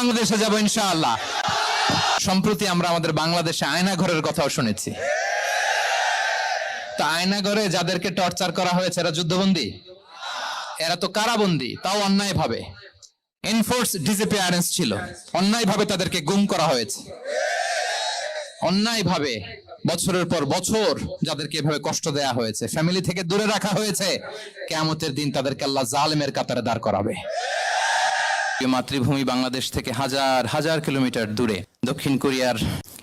বাংলাদেশে যাব ইনশাআল্লাহ। সম্প্রতি আমরা আমাদের বাংলাদেশে আয়নাঘরের কথাও শুনেছি। তা আয়নাঘরে যাদেরকে টর্চার করা হয়েছে, এরা যুদ্ধবন্দী? এরা তো কারাবন্দী, তাও অন্যায় ভাবে এনফোর্স ডিসঅ্যাপিয়ারেন্স ছিল। অন্যায় ভাবে তাদেরকে গুম করা হয়েছে। অন্যায় ভাবে বছরের পর বছর যাদেরকে এভাবে কষ্ট দেয়া হয়েছে, ফ্যামিলি থেকে দূরে রাখা হয়েছে, কেয়ামতের দিন তাদেরকে আল্লাহ জালেমের কাতারে দাঁড় করাবে। মাতৃভূমি বাংলাদেশ থেকে হাজার হাজার কিলোমিটার দূরে, দক্ষিণ কোরিয়ার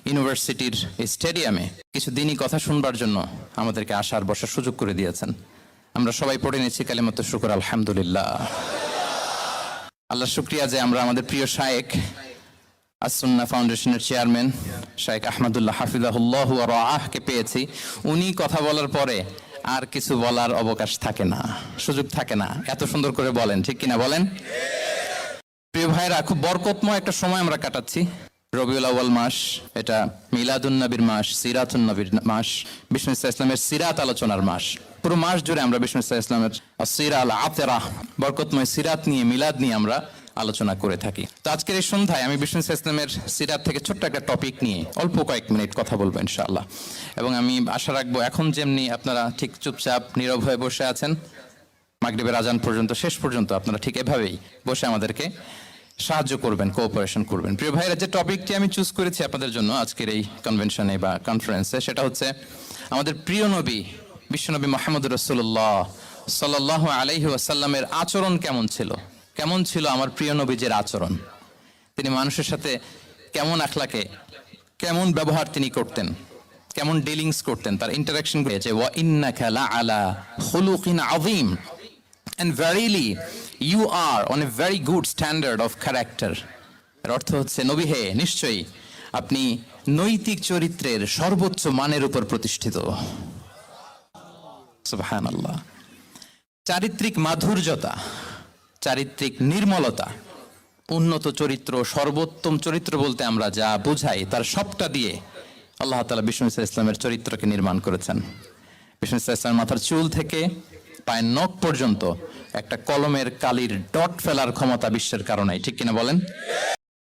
ইউনিভার্সিটির স্টেডিয়ামে কিছু দিনই কথা শুনবার জন্য আমাদেরকে আসার বসার সুযোগ করে দিয়েছেন। আমরা সবাই পড়ে নিচ্ছি কালিমত শুকর, আলহামদুলিল্লাহ। আল্লাহ শুক্রিয়া যে আমরা আমাদের প্রিয় শায়েক আসুন্না ফাউন্ডেশনের চেয়ারম্যান, শায়েক আহমদুল্লাহ হাফিজাহুল্লাহ রাহকে পেয়েছি। উনি কথা বলার পরে আর কিছু বলার অবকাশ থাকে না, সুযোগ থাকে না। এত সুন্দর করে বলেন, ঠিক কিনা বলেন? প্রিয় ভাইরা, খুব বরকতময় একটা সময় আমরা কাটাচ্ছি। রবিউল আউয়াল মাস, এটা মিলাদুন নবীর মাস, সিরাতুন নবীর মাস, বিষ্ণু ইসলাম ইসলামের সিরাত আলোচনার মাস। পুরো মাস জুড়ে আমরা বিষ্ণু ইসলাম ইসলামের সিরা আল আতেরা, বরকতময় সিরাত নিয়ে, মিলাদ নিয়ে আমরা আলোচনা করে থাকি। তো আজকের এই সন্ধ্যায় আমি বিষ্ণু ইসলাম ইসলামের সিরাত থেকে ছোট্ট একটা টপিক নিয়ে অল্প কয়েক মিনিট কথা বলব ইনশাআল্লাহ। এবং আমি আশা রাখব এখন যেমনি আপনারা ঠিক চুপচাপ, নীরব হয়ে বসে আছেন, মাগরিবের আজান পর্যন্ত, শেষ পর্যন্ত আপনারা ঠিক এভাবেই বসে আমাদেরকে সাহায্য করবেন কোঅপারেশন করবেন। প্রিয় ভাইরা, যে টপিকটি আমি চুজ করেছি আপনাদের জন্য আজকের এই কনভেনশনে বা কনফারেন্সে সেটা হচ্ছে আমাদের প্রিয় নবী বিশ্বনবী মোহাম্মদ রসুল্লাহ সাল্লাহ আলহি আসাল্লামের আচরণ কেমন ছিল? কেমন ছিল আমার প্রিয় নবীজের আচরণ? তিনি মানুষের সাথে কেমন আখলাকে, কেমন ব্যবহার তিনি করতেন, কেমন ডিলিংস করতেন, তার ইন্টারাকশন হয়েছে, ওয়া ইন্নাকা লা আলা খুলুকিন আযীম। And verily, you are on a very good standard of character. এর অর্থ হচ্ছে, নবী হে, নিশ্চয়ই আপনি নৈতিক চরিত্রের সর্বোচ্চ মানের উপর প্রতিষ্ঠিত। চারিত্রিক মাধুর্যতা, চারিত্রিক নির্মলতা, উন্নত চরিত্র, সর্বোত্তম চরিত্র বলতে আমরা যা বুঝাই, তার সবটা দিয়ে আল্লাহ তালা বিষ্ণু ইসা ইসলামের চরিত্রকে নির্মাণ করেছেন। বিষ্ণু ইসা ইসলামের মাথার চুল থেকে পায়ের নখ পর্যন্ত একটা কলমের কালির ডট ফেলার ক্ষমতা বিশ্বের কারণে ঠিক কিনা বলেন?